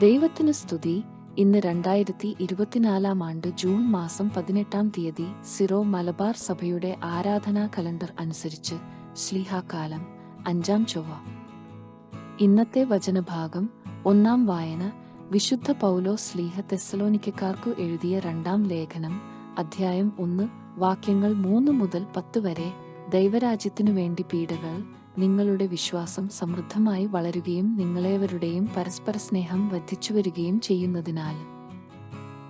ദൈവത്തിന് സ്തുതി. ഇന്ന് രണ്ടായിരത്തി ഇരുപത്തിനാലാം ആണ്ട് ജൂൺ മാസം പതിനെട്ടാം തീയതി സിറോ മലബാർ സഭയുടെ ആരാധനാ കലണ്ടർ അനുസരിച്ച് ശ്ലീഹാകാലം അഞ്ചാം ചൊവ്വ. ഇന്നത്തെ വചനഭാഗം ഒന്നാം വായന വിശുദ്ധ പൗലോ സ്ലീഹ തെസലോനിക്കാർക്കു എഴുതിയ രണ്ടാം ലേഖനം അധ്യായം ഒന്ന് വാക്യങ്ങൾ മൂന്ന് മുതൽ പത്ത് വരെ ദൈവരാജ്യത്തിനു വേണ്ടി പീഡകൾ നിങ്ങളുടെ വിശ്വാസം സമൃദ്ധമായി വളരുകയും നിങ്ങളേവരുടെയും പരസ്പര സ്നേഹം വർദ്ധിച്ചുവരികയും ചെയ്യുന്നതിനാൽ.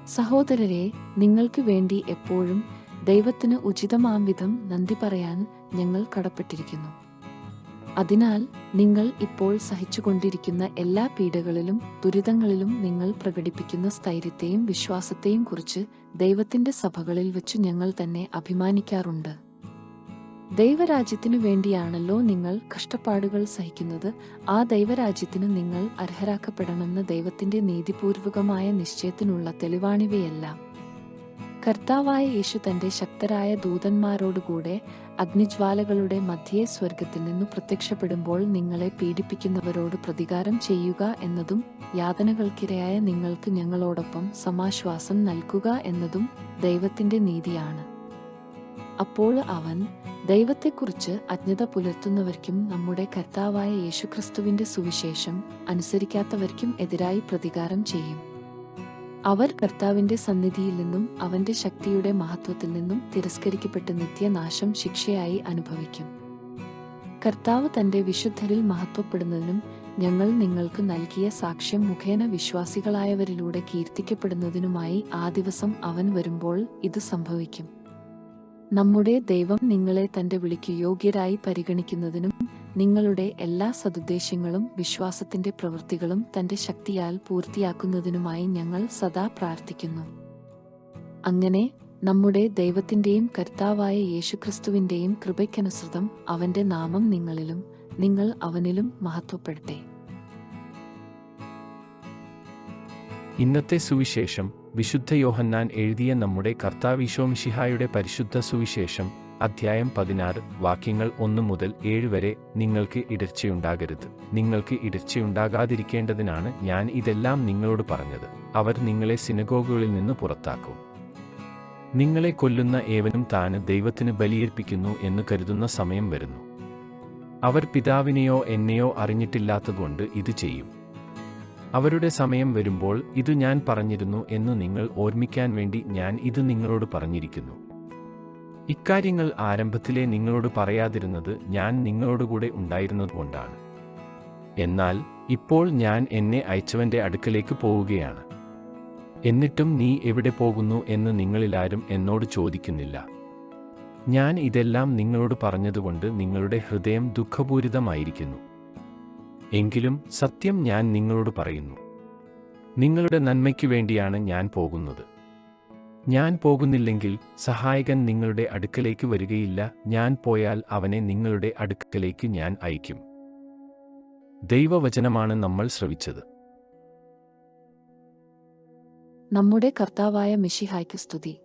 സഹോദരരെ നിങ്ങൾക്ക് വേണ്ടി എപ്പോഴും ദൈവത്തിന് ഉചിതമാം വിധം നന്ദി പറയാൻ ഞങ്ങൾ കടപ്പെട്ടിരിക്കുന്നു. അതിനാൽ നിങ്ങൾ ഇപ്പോൾ സഹിച്ചുകൊണ്ടിരിക്കുന്ന എല്ലാ പീഡകളിലും ദുരിതങ്ങളിലും നിങ്ങൾ പ്രകടിപ്പിക്കുന്ന സ്ഥൈര്യത്തെയും വിശ്വാസത്തെയും കുറിച്ച് ദൈവത്തിന്റെ സഭകളിൽ വെച്ച് ഞങ്ങൾ തന്നെ അഭിമാനിക്കാറുണ്ട്. ദൈവരാജ്യത്തിനു വേണ്ടിയാണല്ലോ നിങ്ങൾ കഷ്ടപ്പാടുകൾ സഹിക്കുന്നത്. ആ ദൈവരാജ്യത്തിന് നിങ്ങൾ അർഹരാക്കപ്പെടണമെന്ന ദൈവത്തിന്റെ നീതിപൂർവകമായ നിശ്ചയത്തിനുള്ള തെളിവാണിവയെല്ലാം. കർത്താവായ യേശു തന്റെ ശക്തരായ ദൂതന്മാരോടുകൂടെ അഗ്നിജ്വാലകളുടെ മധ്യേ സ്വർഗത്തിൽ നിന്നു പ്രത്യക്ഷപ്പെടുമ്പോൾ നിങ്ങളെ പീഡിപ്പിക്കുന്നവരോട് പ്രതികാരം ചെയ്യുക എന്നതും യാതനകൾക്കിരയായ നിങ്ങൾക്ക് ഞങ്ങളോടൊപ്പം സമാശ്വാസം നൽകുക എന്നതും ദൈവത്തിന്റെ നീതിയാണ്. അപ്പോൾ അവൻ ദൈവത്തെക്കുറിച്ച് അജ്ഞത പുലർത്തുന്നവർക്കും നമ്മുടെ കർത്താവായ യേശുക്രിസ്തുവിന്റെ സുവിശേഷം അനുസരിക്കാത്തവർക്കും എതിരായി പ്രതികാരം ചെയ്യും. അവർ കർത്താവിന്റെ സന്നിധിയിൽ നിന്നും അവന്റെ ശക്തിയുടെ മഹത്വത്തിൽ നിന്നും തിരസ്കരിക്കപ്പെട്ട് നിത്യനാശം ശിക്ഷയായി അനുഭവിക്കും. കർത്താവ് തന്റെ വിശുദ്ധരിൽ മഹത്വപ്പെടുന്നതിനും ഞങ്ങൾ നിങ്ങൾക്ക് നൽകിയ സാക്ഷ്യം മുഖേന വിശ്വാസികളായവരിലൂടെ കീർത്തിക്കപ്പെടുന്നതിനുമായി ആ ദിവസം അവൻ വരുമ്പോൾ ഇത് സംഭവിക്കും. നമ്മുടെ ദൈവം നിങ്ങളെ തന്റെ വിളിക്ക് യോഗ്യരായി പരിഗണിക്കുന്നതിനും നിങ്ങളുടെ എല്ലാ സതുദ്ദേശങ്ങളും വിശ്വാസത്തിന്റെ പ്രവൃത്തികളും തന്റെ ശക്തിയാൽ പൂർത്തിയാക്കുന്നതിനുമായി ഞങ്ങൾ സദാ പ്രാർത്ഥിക്കുന്നു. അങ്ങനെ നമ്മുടെ ദൈവത്തിന്റെയും കർത്താവായ യേശുക്രിസ്തുവിന്റെയും കൃപയ്ക്കനുസൃതം അവന്റെ നാമം നിങ്ങളിലും നിങ്ങൾ അവനിലും മഹത്വപ്പെടട്ടെ. ഇന്നത്തെ സുവിശേഷം വിശുദ്ധ യോഹന്നാൻ എഴുതിയ നമ്മുടെ കർത്താവിശോമിഷിഹായുടെ പരിശുദ്ധ സുവിശേഷം അധ്യായം പതിനാറ് വാക്യങ്ങൾ ഒന്ന് മുതൽ ഏഴ് വരെ നിങ്ങൾക്ക് ഇടർച്ചയുണ്ടാകരുത്. നിങ്ങൾക്ക് ഇടർച്ചയുണ്ടാകാതിരിക്കേണ്ടതിനാണ് ഞാൻ ഇതെല്ലാം നിങ്ങളോട് പറഞ്ഞത്. അവർ നിങ്ങളെ സിനഗോഗുകളിൽ നിന്ന് പുറത്താക്കും. നിങ്ങളെ കൊല്ലുന്ന ഏവനും താന് ദൈവത്തിന് ബലിയേൽപ്പിക്കുന്നു എന്ന് കരുതുന്ന സമയം വരുന്നു. അവർ പിതാവിനെയോ എന്നെയോ അറിഞ്ഞിട്ടില്ലാത്തതുകൊണ്ട് ഇത് ചെയ്യും. അവരുടെ സമയം വരുമ്പോൾ ഇത് ഞാൻ പറഞ്ഞിരുന്നു എന്ന് നിങ്ങൾ ഓർമ്മിക്കാൻ വേണ്ടി ഞാൻ ഇത് നിങ്ങളോട് പറഞ്ഞിരിക്കുന്നു. ഇക്കാര്യങ്ങൾ ആരംഭത്തിലെ നിങ്ങളോട് പറയാതിരുന്നത് ഞാൻ നിങ്ങളോടുകൂടെ ഉണ്ടായിരുന്നതുകൊണ്ടാണ് എന്നാൽ ഇപ്പോൾ ഞാൻ എന്നെ അയച്ചവന്റെ അടുക്കലേക്ക് പോവുകയാണ്. എന്നിട്ടും നീ എവിടെ പോകുന്നു എന്ന് നിങ്ങളിലാരും എന്നോട് ചോദിക്കുന്നില്ല. ഞാൻ ഇതെല്ലാം നിങ്ങളോട് പറഞ്ഞതുകൊണ്ട് നിങ്ങളുടെ ഹൃദയം ദുഃഖപൂരിതമായിരിക്കുന്നു. എങ്കിലും സത്യം ഞാൻ നിങ്ങളോട് പറയുന്നു. നിങ്ങളുടെ നന്മയ്ക്കു വേണ്ടിയാണ് ഞാൻ പോകുന്നത്. ഞാൻ പോകുന്നില്ലെങ്കിൽ സഹായകൻ നിങ്ങളുടെ അടുക്കലേക്ക് വരികയില്ല. ഞാൻ പോയാൽ അവനെ നിങ്ങളുടെ അടുക്കലേക്ക് ഞാൻ അയക്കും. ദൈവവചനമാണ് നമ്മൾ ശ്രവിച്ചത്. നമ്മുടെ കർത്താവായ മിഷിഹായ്ക്ക് സ്തുതി.